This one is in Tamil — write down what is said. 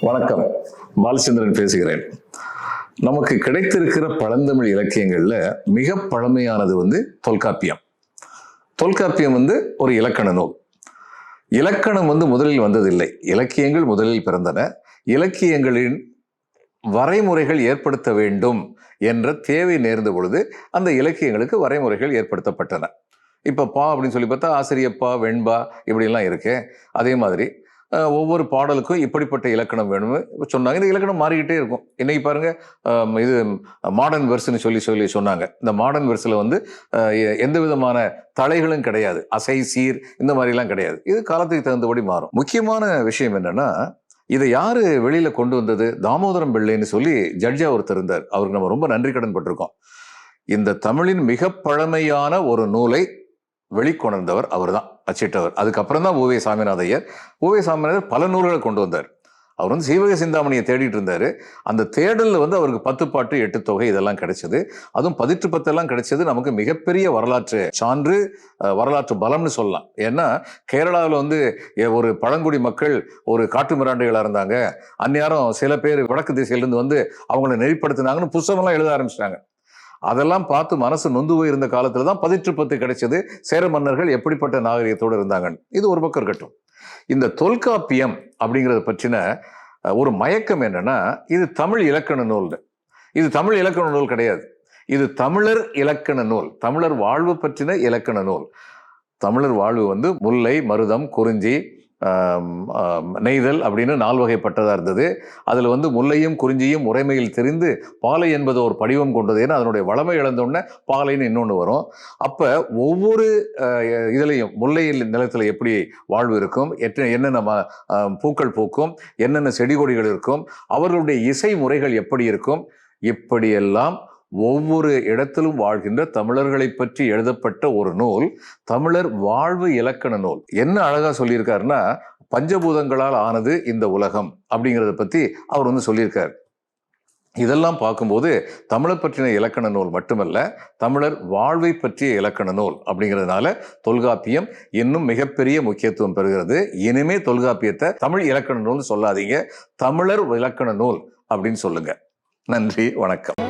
வணக்கம். பாலச்சந்திரன் பேசுகிறேன். நமக்கு கிடைத்திருக்கிற பழந்தமிழ் இலக்கியங்கள்ல மிக பழமையானது வந்து தொல்காப்பியம். தொல்காப்பியம் வந்து ஒரு இலக்கண நூல். இலக்கணம் வந்து முதலில் வந்ததில்லை. இலக்கியங்கள் முதலில் பிறந்தன. இலக்கியங்களின் வரைமுறைகள் ஏற்படுத்த வேண்டும் என்ற தேவை நேர்ந்த பொழுது அந்த இலக்கியங்களுக்கு வரைமுறைகள் ஏற்படுத்தப்பட்டன. இப்போ பா அப்படின்னு சொல்லி பார்த்தா ஆசிரியப்பா வெண்பா இப்படிலாம் இருக்கு. அதே மாதிரி ஒவ்வொரு பாடலுக்கும் இப்படிப்பட்ட இலக்கணம் வேணும்னு சொன்னாங்க. இந்த இலக்கணம் மாறிக்கிட்டே இருக்கும். இன்னைக்கு பாருங்க இது மாடர்ன் வெர்ஸ்னு சொல்லி சொல்லி சொன்னாங்க. இந்த மாடர்ன் வெர்ஸில் வந்து எ- எந்த விதமான தலைகளும் கிடையாது. அசை சீர் இந்த மாதிரிலாம் கிடையாது. இது காலத்துக்கு தகுந்தபடி மாறும். முக்கியமான விஷயம் என்னன்னா இதை யாரு வெளியில கொண்டு வந்தது? தாமோதரம் பிள்ளைன்னு சொல்லி ஜட்ஜா ஒருத்தர் இருந்தார். அவருக்கு நம்ம ரொம்ப நன்றி கடன் பட்டிருக்கோம். இந்த தமிழின் மிக பழமையான ஒரு நூலை வெளிக்கொணர்ந்தவர் அவர் தான் அச்சிட்டவர் அதுக்கப்புறம் தான் ஓவே சாமிநாத ஐயர். ஓவே சாமிநாதர் பல நூல்களை கொண்டு வந்தார். அவர் வந்து சீவக சிந்தாமணியை தேடிட்டு இருந்தார். அந்த தேடலில் வந்து அவருக்கு பத்து பாட்டு எட்டு தொகை இதெல்லாம் கிடைச்சது. அதுவும் பதிற்று பத்தெல்லாம் கிடைச்சது நமக்கு மிகப்பெரிய வரலாற்று சான்று வரலாற்று பலம்னு சொல்லலாம். ஏன்னா கேரளாவில் வந்து ஒரு பழங்குடி மக்கள் ஒரு காட்டு மிராண்டிகளா இருந்தாங்க. அந்நேரம் சில பேர் வடக்கு திசையிலேருந்து வந்து அவங்கள நெறிப்படுத்தினாங்கன்னு புஸ்தகம்லாம் எழுத ஆரம்பிச்சிட்டாங்க. அதெல்லாம் பார்த்து மனசு நொந்து போயிருந்த காலத்துல தான் பதிற்று பத்து கிடைச்சது. சேர மன்னர்கள் எப்படிப்பட்ட நாகரிகத்தோடு இருந்தாங்கன்னு. இது ஒரு பக்கம் இருக்கட்டும். இந்த தொல்காப்பியம் அப்படிங்கிறத பற்றின ஒரு மயக்கம் என்னன்னா இது தமிழ் இலக்கண நூல் இது தமிழ் இலக்கண நூல் கிடையாது. இது தமிழர் இலக்கண நூல். தமிழர் வாழ்வு பற்றின இலக்கண நூல். தமிழர் வாழ்வு வந்து முல்லை மருதம் குறிஞ்சி நெய்தல் அப்படின்னு நால் வகைப்பட்டதாக இருந்தது. அதில் வந்து முல்லையும் குறிஞ்சியும் முறைமையில் தெரிந்து பாலை என்பது ஒரு படிவம் கொண்டது ஏன்னா அதனுடைய வளமை இழந்தோடனே பாலைன்னு இன்னொன்று வரும். அப்போ ஒவ்வொரு இதுலேயும் முல்லையில் முல்லை எப்படி வாழ்வு இருக்கும் எத்தனை என்னென்ன ம- பூக்கள் பூக்கும் என்னென்ன செடி கொடிகள் இருக்கும் அவர்களுடைய இசை முறைகள் எப்படி இருக்கும் இப்படியெல்லாம் ஒவ்வொரு இடத்திலும் வாழ்கின்ற தமிழர்களை பற்றி எழுதப்பட்ட ஒரு நூல் தமிழர் வாழ்வு இலக்கண நூல். என்ன அழகா சொல்லியிருக்காருன்னா பஞ்சபூதங்களால் ஆனது இந்த உலகம் அப்படிங்கிறத பத்தி அவர் வந்து சொல்லியிருக்கார். இதெல்லாம் பார்க்கும்போது தமிழர் பற்றின இலக்கண நூல் மட்டுமல்ல தமிழர் வாழ்வை பற்றிய இலக்கண நூல் அப்படிங்கிறதுனால தொல்காப்பியம் இன்னும் மிகப்பெரிய முக்கியத்துவம் பெறுகிறது. இனிமே தொல்காப்பியத்தை தமிழ் இலக்கண நூல்னு சொல்லாதீங்க தமிழர் இலக்கண நூல் அப்படின்னு சொல்லுங்க. நன்றி வணக்கம்.